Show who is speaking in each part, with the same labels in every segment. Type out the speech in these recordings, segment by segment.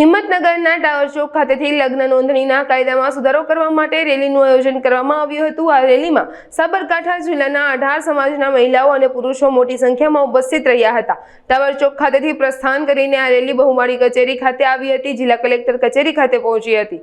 Speaker 1: હિંમતનગરના tower ચોક ખાતેથી લગ્ન નોંધણીના કાયદામાં સુધારો કરવા માટે રેલીનું આયોજન કરવામાં આવ્યું હતું. આ રેલીમાં સાબરકાંઠા જિલ્લાના અઢાર સમાજના મહિલાઓ અને પુરુષો મોટી સંખ્યામાં ઉપસ્થિત રહ્યા હતા. ટાવર ચોક ખાતેથી પ્રસ્થાન કરીને આ રેલી બહુમાળી કચેરી ખાતે આવી હતી. જિલ્લા કલેક્ટર કચેરી ખાતે પહોંચી હતી.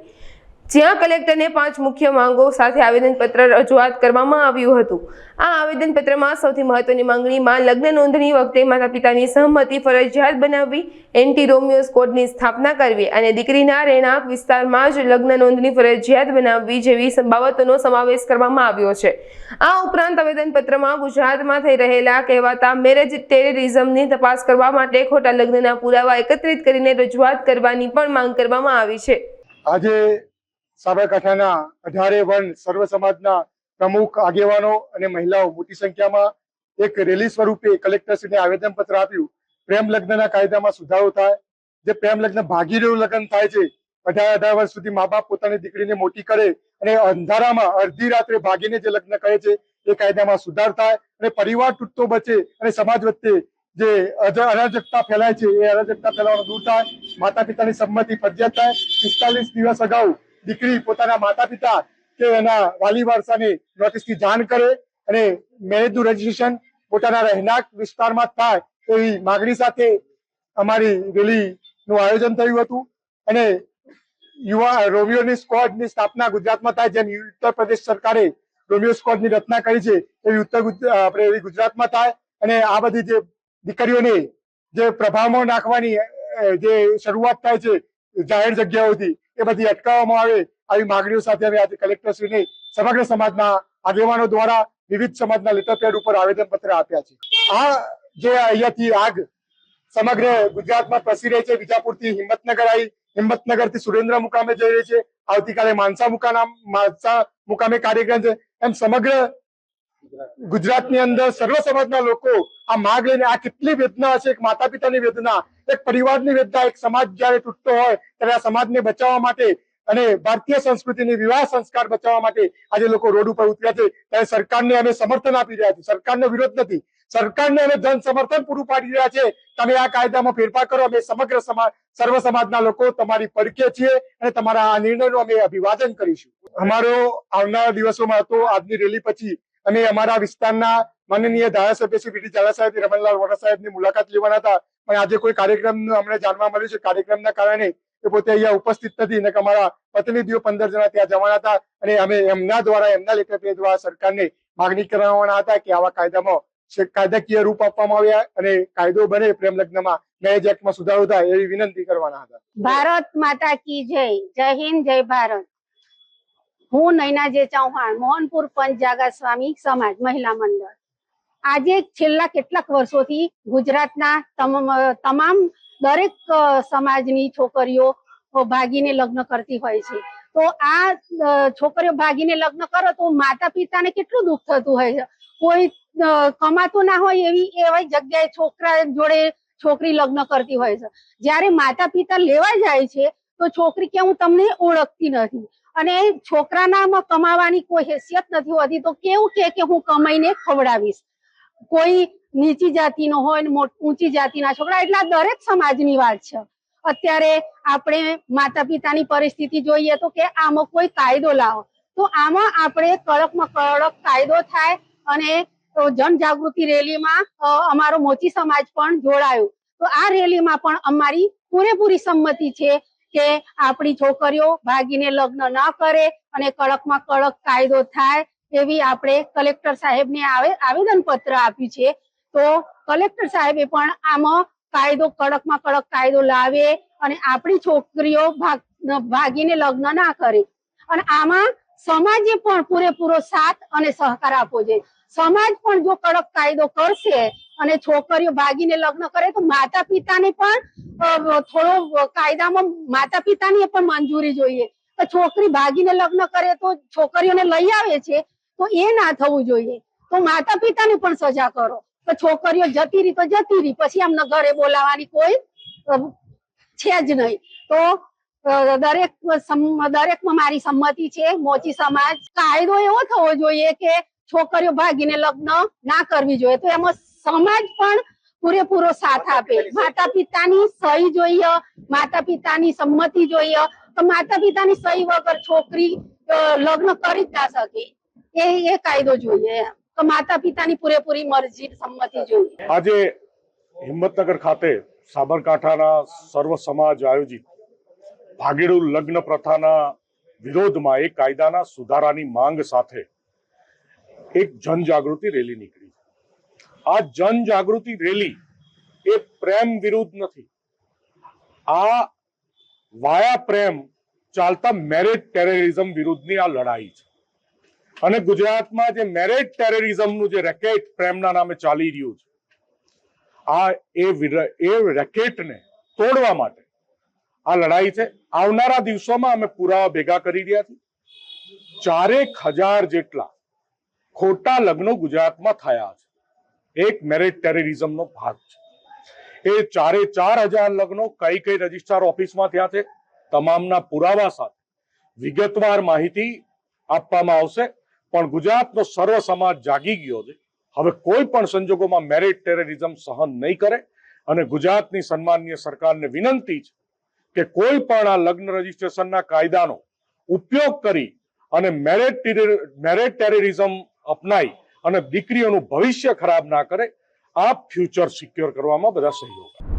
Speaker 1: જ્યાં કલેક્ટરને પાંચ મુખ્ય માંગો સાથે આવેદનપત્ર રજૂઆત કરવામાં આવ્યું હતું. આ આવેદનપત્રમાં સૌથી મહત્વની માંગણીમાં લગ્ન નોંધણી વખતે માતા પિતાની સહમતિ ફરજિયાત બનાવવી, એન્ટી રોમિયો સ્કોડની સ્થાપના કરવી અને દીકરીના રહેણાંક વિસ્તારમાં જ લગ્ન નોંધણી ફરજિયાત બનાવવી જેવી બાબતોનો સમાવેશ કરવામાં આવ્યો છે. આ ઉપરાંત આવેદનપત્રમાં ગુજરાતમાં થઈ રહેલા કહેવાતા મેરેજ ટેરરિઝમની તપાસ કરવા માટે ખોટા લગ્નના પુરાવા એકત્રિત કરીને રજૂઆત કરવાની પણ માંગ કરવામાં આવી છે.
Speaker 2: આજે સાબરકાંઠાના અઢારે વન સર્વ સમાજના પ્રમુખ આગેવાનો અને મહિલાઓ મોટી સંખ્યામાં એક રેલી સ્વરૂપે કલેક્ટરશ્રીને આવેદનપત્ર આપ્યું. પ્રેમ લગ્નના કાયદામાં સુધારો થાય. જે પ્રેમ લગ્ન ભાગીદારું લગ્ન થાય છે, અઢાર અઢાર વર્ષ સુધી મા બાપ પોતાની દીકરીને મોટી કરે અને અંધારામાં અડધી રાત્રે ભાગીને જે લગ્ન કરે છે, એ કાયદામાં સુધાર થાય અને પરિવાર તૂટતો બચે અને સમાજ વચ્ચે જે અરાજકતા ફેલાય છે, એ અરાજકતા ફેલાવાનું દૂર થાય. માતા પિતાની સંમતિ ફરજિયાત થાય. પિસ્તાલીસ દિવસ અગાઉ દીકરી પોતાના માતા પિતા કે એના વાલી વારસાને નોટિસની જાણ કરે અને મેરેજનું રજીસ્ટ્રેશન પોતાના રહેણાંક વિસ્તારમાં થાય એવી માગણી સાથે અમારી રેલીનું આયોજન થયું હતું. અને યુવા, રોમિયોની સ્કોડની સ્થાપના ગુજરાતમાં થાય જેમ ઉત્તર પ્રદેશ સરકારે રોમિયો સ્કોડની રચના કરી છે, એવી ઉત્તર આપણે એવી ગુજરાતમાં થાય. અને આ બધી જે દીકરીઓને જે પ્રભાવમાં નાખવાની જે શરૂઆત થાય છે જાહેર જગ્યાઓથી એ બધી અટકાવવામાં આવે આવી માગણીઓ સાથે અમે આજે કલેક્ટરશ્રીને સમગ્ર સમાજના આગેવાનો દ્વારા વિવિધ સમાજના લેટર પેડ ઉપર આવેદનપત્ર આપ્યા છે. આ જે અહીંયાથી આગ સમગ્ર ગુજરાતમાં પ્રસરી રહી છે. વિજાપુરથી હિંમતનગર આવી. હિંમતનગરથી સુરેન્દ્ર મુકામે જઈ રહી છે. આવતીકાલે માનસા મુકાના માનસા મુકામે કાર્યક્રમ છે. એમ સમગ્ર ગુજરાતની અંદર સર્વ સમાજના લોકો આ માગ લઈને આ કેટલી વેદના હશે, એક માતા પિતાની વેદના, એક પરિવારની વેદના, એક સમાજ જયારે તૂટતો હોય ત્યારે આ સમાજને બચાવવા માટે અને ભારતીય સંસ્કૃતિની વિવાહ સંસ્કાર બચાવવા માટે આજે લોકો રોડ ઉપર ઉતર્યા છે. ત્યારે સરકારને અમે સમર્થન આપી રહ્યા છીએ. સરકારનો વિરોધ નથી. સરકારને અમે ધન સમર્થન પૂરું પાડી રહ્યા છે તમે આ કાયદામાં ફેરફાર કરો. અમે સમગ્ર સમાજ, સર્વ સમાજના લોકો તમારી પડખે છીએ અને તમારા આ નિર્ણયનું અમે અભિવાદન કરીશું. અમારો આવનારા દિવસોમાં હતો. આજની રેલી પછી અમે અમારા વિસ્તારના માનનીય ધારાસભ્ય શ્રી વીડી ઝાલા સાહેબ રમણલાલ વોરા સાહેબની મુલાકાત લેવાના હતા. પણ આજે કોઈ કાર્યક્રમ અમને જાણવા મળ્યું છે. કાર્યક્રમના કારણે એ પોતે અહીંયા ઉપસ્થિત નથી. અને અમારા પ્રતિનિધિઓ પંદર જણા ત્યાં જવાના હતા અને અમે એમના દ્વારા, એમના લેટર દ્વારા સરકારને માગણી કરવાના હતા કે આવા કાયદામાં કાયદાકીય રૂપ આપવામાં આવ્યા અને કાયદો બને પ્રેમ લગ્નમાં મેરેજ એક્ટમાં સુધારો થાય એવી વિનંતી કરવાના હતા.
Speaker 3: ભારત માતા કી જય. જય હિન્દ, જય ભારત. હું નૈના જે ચૌહાણ, મોહનપુર પંચજાગા સ્વામી સમાજ, મહિલા મંડળ. આજે છેલ્લા કેટલાક વર્ષોથી ગુજરાતના તમામ દરેક સમાજની છોકરીઓ ભાગીને લગ્ન કરતી હોય છે. તો આ છોકરીઓ ભાગીને લગ્ન કરો તો માતા પિતાને કેટલું દુઃખ થતું હોય છે? કોઈ કમાતું ના હોય એવી એવી જગ્યાએ છોકરા જોડે છોકરી લગ્ન કરતી હોય છે. જ્યારે માતા પિતા લેવા જાય છે, તો છોકરી કે હું તમને ઓળખતી નથી. અને છોકરાનામાં કમાવાની કોઈ હેસિયત નથી હોતી, તો કેવું કે કે હું કમાઈને ખવડાવીશ. કોઈ નીચી જાતિનો હોય ને ઊંચી જાતિના છોકરા, એટલા દરેક સમાજની વાત છે. અત્યારે આપણે માતા પિતાની પરિસ્થિતિ જોઈએ તો કે આમાં કોઈ કાયદો લાવો. તો આમાં આપણે કડકમાં કડક કાયદો થાય અને જનજાગૃતિ રેલીમાં અમારો મોચી સમાજ પણ જોડાયો. તો આ રેલીમાં પણ અમારી પૂરેપૂરી સંમતિ છે. કે આપણી છોકરીઓ ભાગીને લગ્ન ન કરે અને કડકમાં કડક કાયદો થાય એવી આપણે કલેક્ટર સાહેબને આવે આવેદન પત્ર આપ્યું છે. તો કલેક્ટર સાહેબે પણ આમાં કાયદો, કડકમાં કડક કાયદો લાવે અને આપણી છોકરીઓ ભાગ, ભાગીને લગ્ન ના કરે. અને આમાં સમાજે પણ પૂરેપૂરો સાથ અને સહકાર આપવો જોઈએ. સમાજ પણ જો કડક કાયદો કરશે અને છોકરીઓ ભાગીને લગ્ન કરે તો માતા પિતાને પણ થોડો કાયદામાં માતા પિતાની પણ મંજૂરી જોઈએ. છોકરી ભાગીને લગ્ન કરે તો છોકરીઓને લઈ આવે છે, તો એ ના થવું જોઈએ. તો માતા પિતાને પણ સજા કરો. તો છોકરીઓ જતી રહી તો જતી રહી. પછી આમને ઘરે બોલાવાની કોઈ છે જ નહીં. તો દરેક દરેકમાં મારી સંમતિ છે, મોચી સમાજ. કાયદો એવો થવો જોઈએ કે છોકરીઓ ભાગીને લગ્ન ના કરવી જોઈએ. તો એમાં સમાજ પણ પૂરેપૂરો સાથ આપે. માતા પિતાની સહી. જોઈએ માતા પિતાની સંમતિ જોઈએ તો માતા પિતાની સહી વગર છોકરી લગ્ન કરી જ ના શકે. એ એ કાયદો જોઈએ તો માતા પિતાની પૂરેપૂરી મરજી સંમતિ જોઈએ.
Speaker 4: આજે હિંમતનગર ખાતે સાબરકાંઠાના સર્વ સમાજ આયોજિત ભાગેડુ લગ્ન પ્રથાના વિરોધમાં એ કાયદાના સુધારાની માંગ સાથે એક જનજાગૃતિ રેલી નીકળી. આ જનજાગૃતિ રેલી એ પ્રેમ વિરુદ્ધ નથી. આ વાયા પ્રેમ ચાલતા મેરેજ ટેરરિઝમ વિરુદ્ધની આ લડાઈ છે. અને ગુજરાતમાં જે મેરેજ ટેરરિઝમનું જે રેકેટ પ્રેમના નામે ચાલી રહ્યું છે, આ એ એ રેકેટને તોડવા માટે આ લડાઈ છે. આવનારા દિવસોમાં અમે પુરાવા ભેગા કરી રહ્યા છીએ. ચારેક હજાર જેટલા ખોટા લગ્નો ગુજરાતમાં થયા છે. એક મેરેજ ટેરરિઝમનો ભાગ છે. એ ચારે ચાર હજાર લગ્નો કઈ કઈ રજિસ્ટ્રાર ઓફિસમાં થયા છે? તમામના પુરાવા સાથે. વિગતવાર માહિતી આપવામાં આવશે, પણ ગુજરાતનો સર્વ સમાજ જાગી ગયો છે. હવે કોઈ પણ સંજોગોમાં મેરેજ ટેરરિઝમ સહન નહીં કરે અને ગુજરાતની સન્માનીય સરકારને વિનંતી છે કે કોઈ પણ આ લગ્ન રજીસ્ટ્રેશનના કાયદાનો ઉપયોગ કરી અને મેરેજ મેરેજ ટેરરિઝમ અપનાઈ અને દીકરીઓનું ભવિષ્ય ખરાબ ના કરે આ ફ્યુચર સિક્યોર કરવામાં બધા સહયોગ.